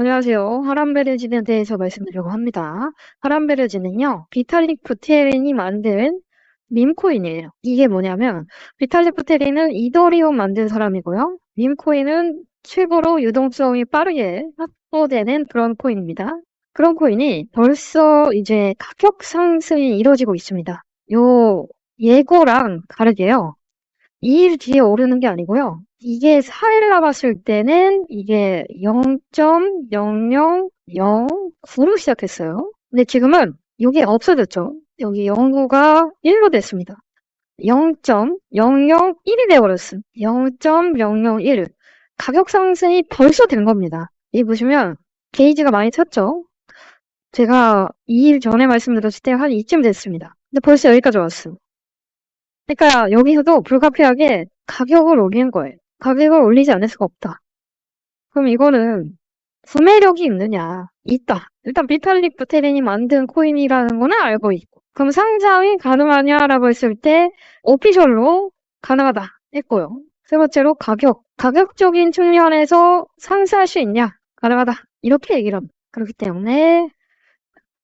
안녕하세요. 하람베르진에 대해서 말씀드리려고 합니다. 하람베르진은요, 비탈릭 부테린이 만든 밈코인이에요. 이게 뭐냐면, 비탈릭 부테린은 이더리움 만든 사람이고요. 밈코인은 최고로 유동성이 빠르게 확보되는 그런 코인입니다. 그런 코인이 벌써 이제 가격 상승이 이루어지고 있습니다. 요 예고랑 다르게요. 2일 뒤에 오르는 게 아니고요. 이게 4일 남았을 때는 이게 0.0009로 시작했어요. 근데 지금은 이게 없어졌죠. 여기 0구가 1로 됐습니다. 0.001이 되어버렸음. 0.001. 가격 상승이 벌써 된 겁니다. 이 보시면 게이지가 많이 쳤죠. 제가 2일 전에 말씀드렸을 때 한 이쯤 됐습니다. 근데 벌써 여기까지 왔음. 그러니까 여기서도 불가피하게 가격을 올리는 거예요. 가격을 올리지 않을 수가 없다. 그럼 이거는 구매력이 있느냐? 있다. 일단 비탈릭 부테린이 만든 코인이라는 거는 알고 있고. 그럼 상장이 가능하냐라고 했을 때 오피셜로 가능하다 했고요. 세 번째로 가격. 가격적인 측면에서 상세할 수 있냐? 가능하다. 이렇게 얘기를 합니다. 그렇기 때문에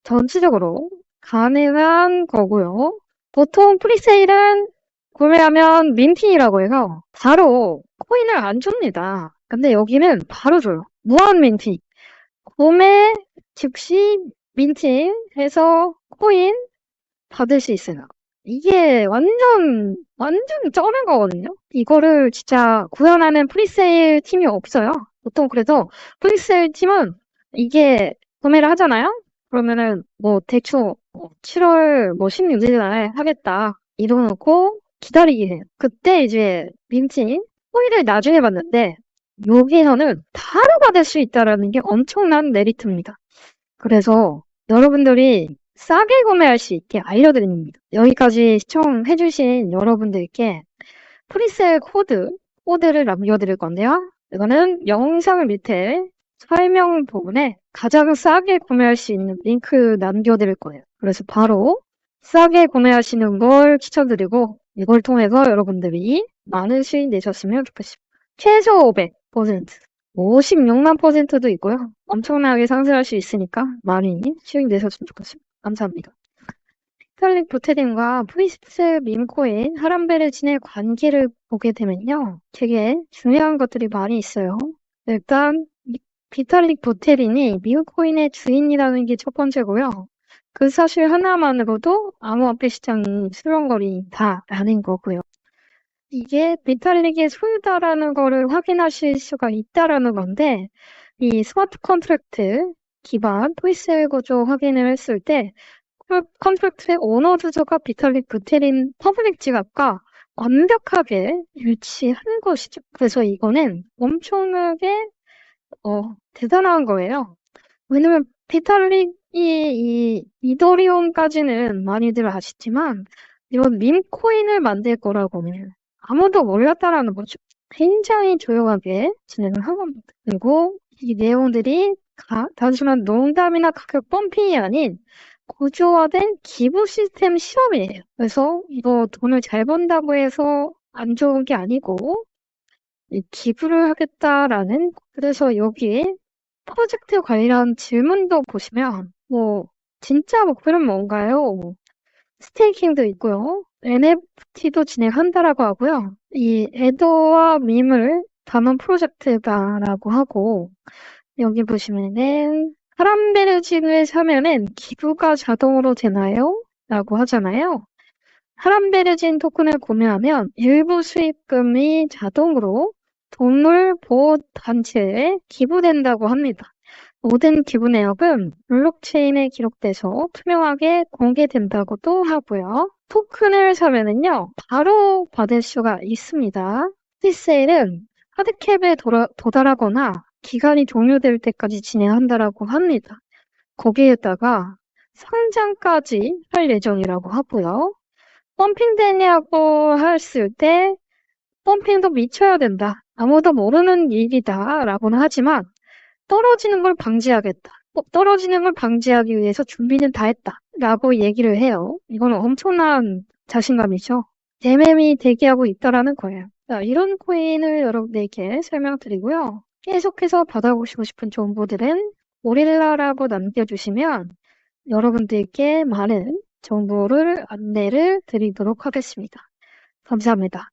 전체적으로 가능한 거고요. 보통 프리세일은 구매하면 민팅이라고 해서 바로 코인을 안 줍니다. 근데 여기는 바로 줘요. 무한 민팅. 구매 즉시 민팅 해서 코인 받을 수 있어요. 이게 완전 완전 쩌는 거거든요. 이거를 진짜 구현하는 프리세일 팀이 없어요. 보통 그래서 프리세일 팀은 이게 구매를 하잖아요. 그러면은 뭐 대충 7월 뭐 16일 날 하겠다 이러놓고 기다리게 해요. 그때 이제 민팅 코인을 나중에 받는데 여기서는 바로 받을 수 있다라는 게 엄청난 메리트입니다. 그래서 여러분들이 싸게 구매할 수 있게 알려드립니다. 여기까지 시청해주신 여러분들께 프리셀 코드, 코드를 남겨드릴 건데요. 이거는 영상 밑에 설명 부분에 가장 싸게 구매할 수 있는 링크 남겨드릴 거예요. 그래서 바로 싸게 구매하시는 걸 추천드리고 이걸 통해서 여러분들이 많은 수익 내셨으면 좋겠습니다. 최소 500%, 56만 퍼센트도 있고요. 엄청나게 상승할 수 있으니까 많이 수익 내셨으면 좋겠습니다. 감사합니다. 스탈릭 부테딘과 프리스트 밈코인 하람베르진의 관계를 보게 되면요. 되게 중요한 것들이 많이 있어요. 일단 비탈릭 부테린이 미국코인의 주인이라는 게 첫 번째고요. 그 사실 하나만으로도 암호화폐 시장이 수렁거린다라는 거고요. 이게 비탈릭의 소유다라는 거를 확인하실 수가 있다라는 건데 이 스마트 컨트랙트 기반 토이셀 구조 확인을 했을 때 컨트랙트의 오너 주소가 비탈릭 부테린 퍼블릭 지갑과 완벽하게 일치한 것이죠. 그래서 이거는 엄청나게 어, 대단한 거예요. 왜냐면 비탈릭 이 이 이더리움까지는 많이들 아시지만 이런 밈코인을 만들 거라고는 아무도 몰랐다라는 거죠. 굉장히 조용하게 진행을 한 겁니다. 그리고 이 내용들이 가, 단순한 농담이나 가격 펌핑이 아닌 구조화된 기부 시스템 실험이에요. 그래서 이거 돈을 잘 번다고 해서 안 좋은 게 아니고 기부를 하겠다라는 그래서 여기 프로젝트 관련 질문도 보시면 뭐 진짜 목표는 뭔가요? 스테이킹도 있고요. NFT도 진행한다라고 하고요. 이 에더와 밈을 담은 프로젝트다라고 하고 여기 보시면은 하람베르진을 사면은 기부가 자동으로 되나요? 라고 하잖아요. 하람베르진 토큰을 구매하면 일부 수익금이 자동으로 동물 보호 단체에 기부된다고 합니다. 모든 기부 내역은 블록체인에 기록돼서 투명하게 공개된다고도 하고요. 토큰을 사면은요, 바로 받을 수가 있습니다. 프리세일은 하드캡에 도달하거나 기간이 종료될 때까지 진행한다라고 합니다. 거기에다가 상장까지 할 예정이라고 하고요. 펌핑 되냐고 했을 때 펌핑도 미쳐야 된다. 아무도 모르는 일이다 라고는 하지만 떨어지는 걸 방지하겠다. 어, 떨어지는 걸 방지하기 위해서 준비는 다 했다. 라고 얘기를 해요. 이거는 엄청난 자신감이죠. 대매이 대기하고 있다라는 거예요. 자, 이런 코인을 여러분들께 설명드리고요. 계속해서 받아보시고 싶은 정보들은 오릴라라고 남겨주시면 여러분들께 많은 정보를 안내를 드리도록 하겠습니다. 감사합니다.